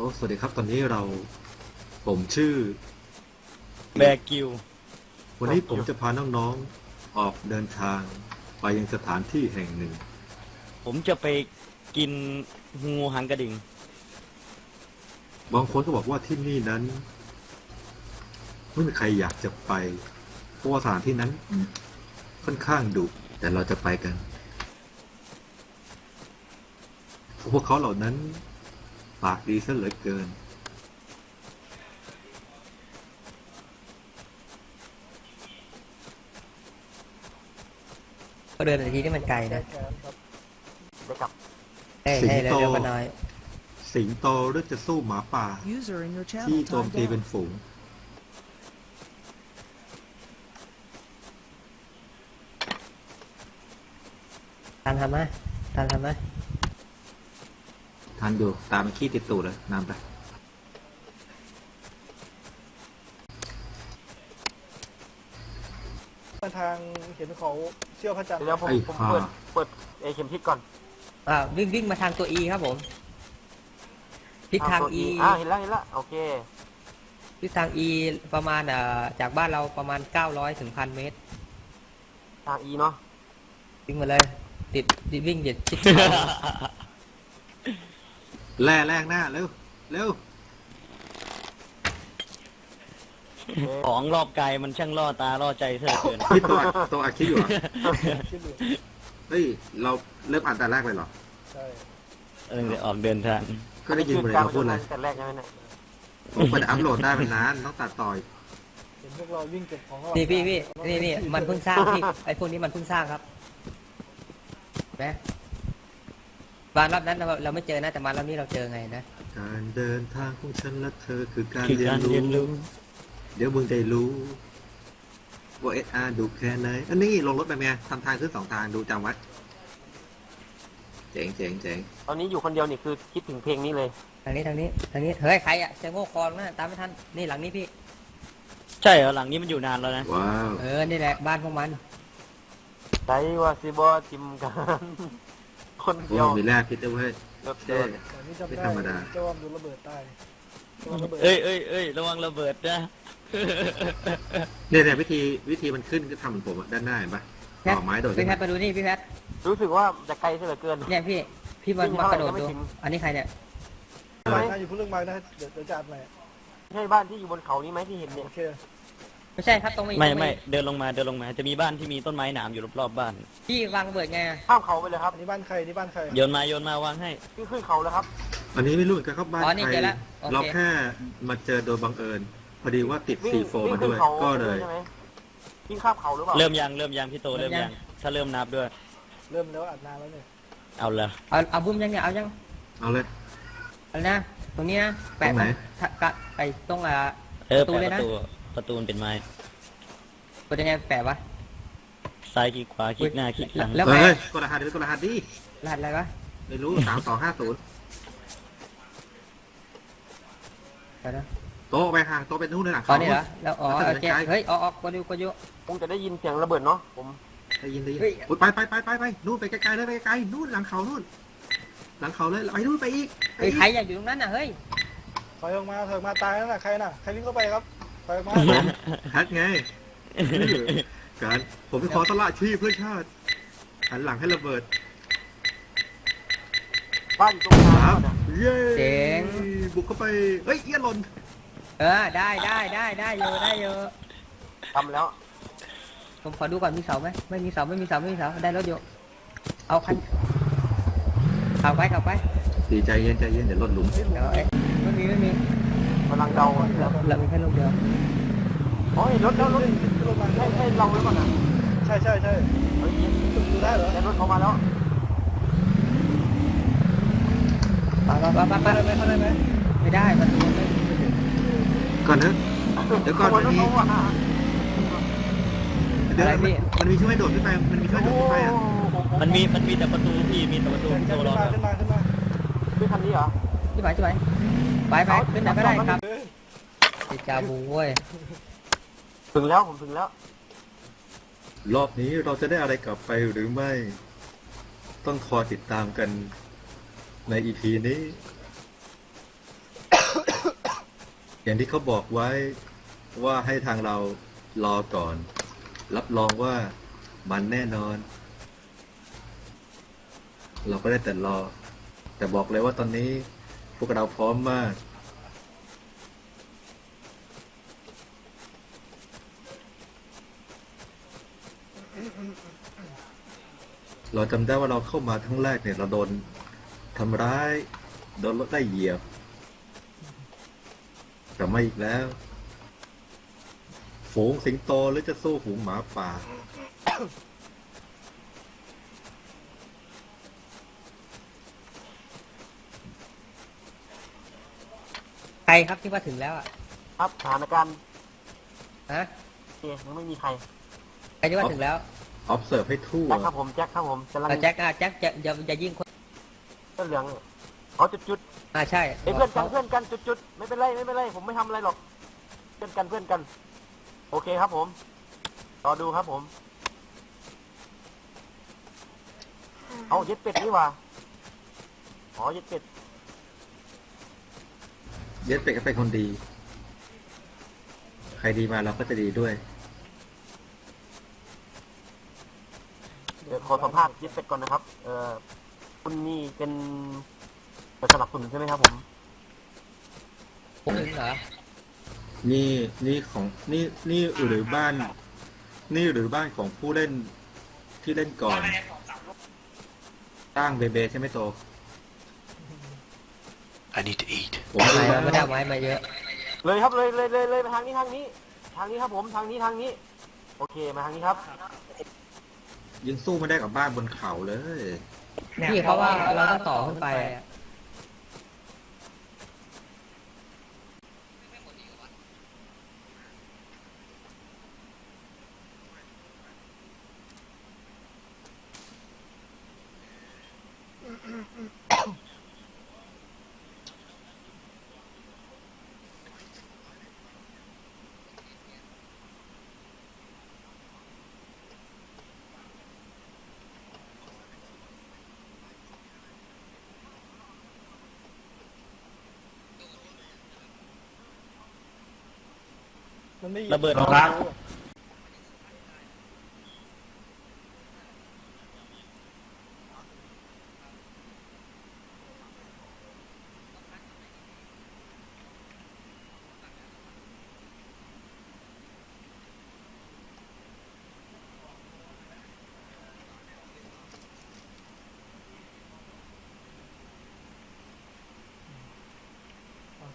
อ้สวัสดีครับ ตอนนี้เรา ผมชื่อ แบกิว วันนี้ผมจะพาน้องๆ ออกเดินทาง ไปยังสถานที่แห่งหนึ่ง ผมจะไปกินงูหางกระดิ่ง บางคนก็บอกว่าที่นี่นั้น ไม่มีใครอยากจะไป เพราะว่าสถานที่นั้นค่อนข้างดุ แต่เราจะไปกันเพราะพวกเขาเหล่านั้น ปากดีซะเหลือเกิน ก็เดินนาทีนี่มันไกลนะไปกลับเฮ้ยสิงเฮ้ยโตเร็วๆกันหน่อย สิงโตหรือจะสู้หมาป่า User in your ที่ channel โจม timed ตี out. เป็นฝูง ทันทำไหมทันทำไหม ทันดูตามมันขี้ติดตูดเลยนำไป มาทางเห็นเขาเชี่ยวพระจันทร์เดี๋ยวผมไอ้ผมห่า เปิดเปิดเอเข็มทิศก่อนอ่าวิ่งวิ่งมาทางตัว E ครับผมทิศทางตัว E อ่าเห็นแล้วเห็นแล้วโอเคทิศทาง E ประมาณอ่าจากบ้านเราประมาณ 900ถึงพันเมตร ทางอีเนาะวิ่งมาเลย ติดติดวิ่งเด็ดชิด แล่แรกหน้าเร็วเร็วโอเคของรอบไกลมันช่างล่อตาล่อใจเธอเกินพี่ตัวตัวอาคิดอยู่เหรอคิดดูเฮ้ยเราเริ่มอ่านแต่แรกเลยเหรอ ใช่เออเดี๋ยวออกเดินทางก็ได้ยินหมดเลยการเขาพูดเลยแต่แรกใช่ไหมเนี่ยผมไปอัพโหลดได้เป็นนานต้องตัดต่อยเห็นพวกเราวิ่งเก็บของระหว่างนี่พี่พี่ทางนี่นี่มันเพิ่งสร้างพี่ไอพวกนี้มันเพิ่งสร้างครับเห็นะ มารอบนั้นเราเราไม่เจอนะแต่มารอบนี้เราเจอไงนะการเดินทางของฉันและเธอคือการคือเรียนการเรียนรู้ รู้ เดี๋ยวมึงได้รู้ว่าเอสอาร์ดูแค่ไหนอันนี้ลงรถไปไหมทำทางขึ้นสองทางดูจำไว้เจ๋งเจ๋งเจ๋งตอนนี้อยู่คนเดียวนี่คือคิดถึงเพลงนี้เลย ทางนี้ทางนี้ทางนี้เฮ้ยใครอะจะโง่คอนนะตามไม่ทันนี่หลังนี้พี่ ใช่เหรอหลังนี้มันอยู่นานแล้วนะว้าว เออนี่แหละบ้านพวกมัน ใจว่าซิบอจิมกัน คนโอ้เดียวมีแรกพิษด้วยเว้ยเลิกเท่เดินแต่นี่จำไม่ได้ธรรมดาเจ้าว่ามันโดนระเบิดใต้เจ้าว่าระเบิดเอ้ยเอ้ยเอ้ยระวังระเบิดนะ เนี่ยเนี่ยวิธีวิธีมันขึ้นก็ทำเหมือนผมอะด้านหน้าเห็นปะต่อไม้โดดพี่ขึ้นแพมาทย์มาดูนี่พี่แพทย์รู้สึกว่าจะไกลเสียเหลือเกิน เนี่ยพี่พี่มันวิ่งมากระโดดเท่าไหร่ดูก็ไม่ถึงอันนี้ใครเนี่ยใช่ไหมน่าอยู่เพิ่งเรื่องมานะเดี๋ยวเดี๋ยวจะอัดใหม่ใช่บ้านที่อยู่บนเขานี้ไหมที่เห็นเนี่ยโอเค ไม่ใช่ครับตรงนี้ไม่ตรงนี้ไม่เดินลงมาเดินลงมาจะมีบ้านที่มีต้นไม้หนามอยู่รอบๆบ้าน พี่วางระเบิดไงอะข้ามเขาไปเลยครับอันนี้บ้านใครนี่บ้านใครโยนมาโยนมาวางให้ขึ้นขึ้นเขาแล้วครับอันนี้ไม่รู้เหมือนกันครับบ้านอ๋อนี่ใครเจอแล้วโอเราเคแค่มาเจอโดยบังเอิญ พอดีว่าติดวิ่งซีโฟวิ่งมาขึ้ด้วยนเขาก็เลยใช่ไหมวิ่งข้ามเขาหรือเปล่าเริ่มยังเริ่มยังพี่โตเริ่มยังถ้าเริ่มนับด้วย เริ่มแล้วอัดนานแล้วเนี่ยเอาละเอาเอาบุ้มยังเนี่ยเอายังเอาเลย เอะไรนะตรงนี้นะแปะตรงไหน ทะกะไปตรงอะ เออประตูแปะเลยปนะระตู ประตูมันเป็นไม้กดยังไงแปะวะ ซ้ายคลิกขวาคลิกหน้าคลิกหลังแล้ว เฮ้แปะยกดรหัสดิกดรหัสดิรหัสอะไรวะไม่รู้สามสองห้าศูนย์เดี๋ยวนะโต๊ะไปห่างโต๊ะไปนู่นเลยหลังตอเขา นนี้เหรอ แล้วอ๋อแล้วโอก็เคเดินไกลเฮ้ยออกออกกดอยู่กดอยู่ คงจะได้ยินเสียงระเบิดเนาะผมได้ยินได้ยินเฮ้ย อุ๊ยไปไปไปไปไปนู่นไปไกลๆเลยไปไกลๆนู่นหลังเขานู่น หลังเขาเลยไปนู่นไปอีกไปเฮ้ยอีกใครอยากอยู่ตรงนั้นน่ะ เฮ้ยถอยออกมาถอยออกมาตายแล้วน่ะใครน่ะใครวิ่งเข้าไปครับ ถอยออกมาผมแพทไงการผมขอสละชีพเพื่อชาติหันหลังให้ระเบิดบ้านอยู่ตรงกลางครับเนี่ยเย้เจ๋ง บุกเข้าไปเฮ้ยเอี้ยหล่นเออได้ได้ได้ได้เยอะได้เยอะทำแล้วผมขอดูก่อนมีเสาไหมไม่มีเสาไม่มีเสาไม่มีเสาได้รถอยู่เอาคันขับไปขับไปดีใจเย็นใจเย็นเดี๋ยวหล่นหลุม เดี๋ยวเอ๊ะไม่มีไม่มี กำลังเดาอะแล้วเรามีแค่ลูกเดียวโอ้ยรถแล้วรถลงมาให้ให้เราไว้ก่อนนะใช่ใช่ใช่เฮ้ยดูได้เหรอแต่รถเขามาแล้วไปไปไปไปเข้าได้ไหมเข้าได้ไหมไม่ได้มันมันไม่ไม่ถึงก่อนเถอะเดี๋ยวก่อนขโมรถมันมีเขาอะเดี๋ยวมันมันมีช่วยโดดขึ้นไปมันมีช่วยโดดขึ้นไปอะมันมีมันมีแต่ประตูพี่มีแต่ประตูขึ้นพี่โตรอมาแล้วขึ้นมาขึ้นมาคือคันนี้เหรอที่ไหนที่ไหน ไปไปขึ้นไหนก็ได้ครับติดจาบูเว้ยถึงแล้วผมถึงแล้ว รอบนี้เราจะได้อะไรกลับไปหรือไม่ ต้องคอยติดตามกันในอีพีนี้ อย่างที่เขาบอกไว้ว่าให้ทางเรารอก่อน รับรองว่ามันแน่นอน เราก็ได้แต่รอ แต่บอกเลยว่าตอนนี้ พวกเราพร้อมมาก เราจำได้ว่าเราเข้ามาทั้งแรกเนี่ย เราโดนทำร้าย โดนรถได้เหยียบแต่ไม่อีกแล้ว ฝูงสิงโตหรือจะสู้ฝูงหมาป่า ใครครับที่ว่าถึงแล้วอะครับสถานการณ์ฮะโอเคยังไม่มีใครใครที่ว่าถึงแล้ว observe ให้ทั่วแจ็คครับผมแจ็คครับผมกำลังเอาแจ็คอะแจ็คจะอย่าอย่ายิงคนเสื้อเหลืองอ๋อจุดจุดอ่าใช่ๆเอ้ยเพื่อนกันเพื่อนกันจุดจุดๆไม่เป็นไรไม่เป็นไรผมไม่ทำอะไรหรอกเพื่อนกันเพื่อนกัน โอเคครับผมรอดูครับผม เอาเย็ดเป็ดนี่หว่าอ๋อเย็ดเป็ด เย็ดเป็ดก็เป็นคนดี ใครดีมาเราก็จะดีด้วย เดี๋ยวขอสัมภาษณ์เย็ดเป็ดก่อนนะครับ เอ่อ คุณนี่เป็นสนับสนุนใช่ไหมครับผม ผมถึงเหรอนี่นี่ของนี่นี่หรือบ้าน นี่หรือบ้านของผู้เล่นที่เล่นก่อน ตั้งเบเบใช่ไหมโต I need to eat. ผมทำไมดูเราไม่ได้เอาไม้มาเยอะ เลยครับเลยเลยเลยเลยไปทางนี้ทางนี้ ทางนี้ครับผมทางนี้ทางนี้ โอเคมาทางนี้ครับ ยังสู้ไม่ได้กับบ้านบนเขาเลยพี่เขาว่าเราต้องต่อขึ้นไปอะ มันไม่ระเบิดครับ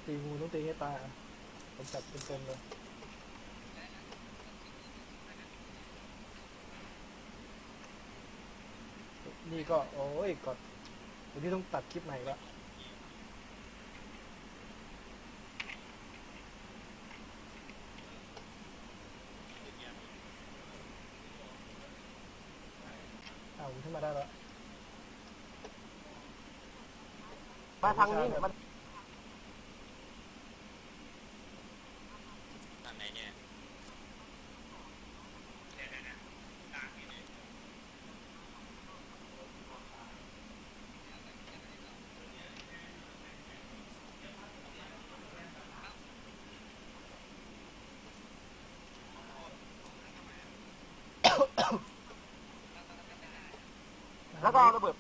ตีงูต้องตีให้ตายอะผมจับเต็มๆเลย นี่ก็ โอ้ยกดวันนี้ต้องตัดคลิปใหม่ละเอาขึ้นมาได้แล้วมาทางนี้มันแล้ว ก็เอาระเบิด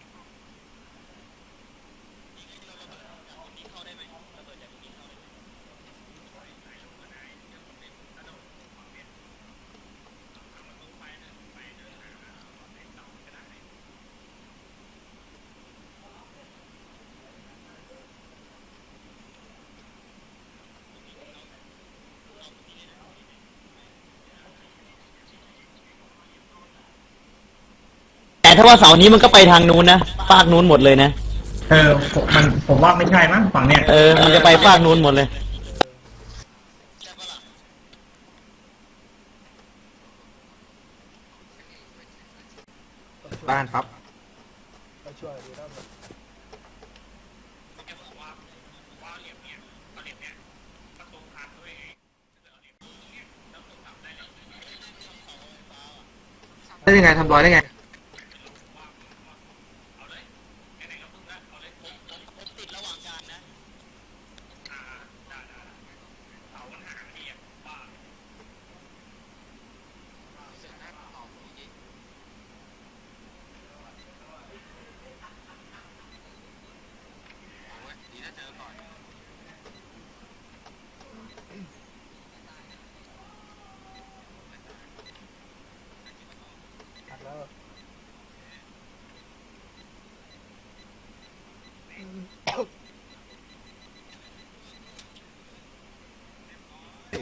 ถ้าว่าเสาร์นี้มันก็ไปทางนู้นนะฟากนู้นหมดเลยนะ เออผมมันผมว่าไม่ใช่มั้งฝั่งเนี้ยเออ มันจะไปฟากนู้นหมดเลย บ้านปั๊บไปช่วยดูด้านบนได้ยังไงทำรอยได้ไง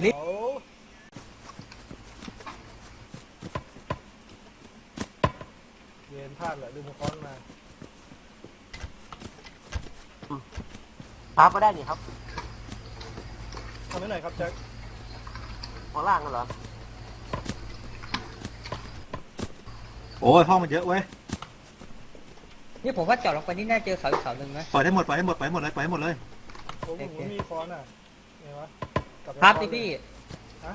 เนี่ เดี๋ยวเวียนพลาดเหรอลืมค้อนมา ครับก็ได้นี่ครับทำให้หน่อยครับแจ็คข้างล่างกันเหรอโอ้ยห้องมันเยอะเว้ยนี่ผมว่าเจาะลงไปนี่น่าเจอเสาอีกเสาหนึ่งนะ ปล่อยได้หมดปล่อยให้หมดปล่อยให้หมดเลยปล่อยให้หมดเลย ผมผมโอเคไม่มีค้อนอะไงวะกลัไปครับค้อนพี่เลยพี่ ฮะ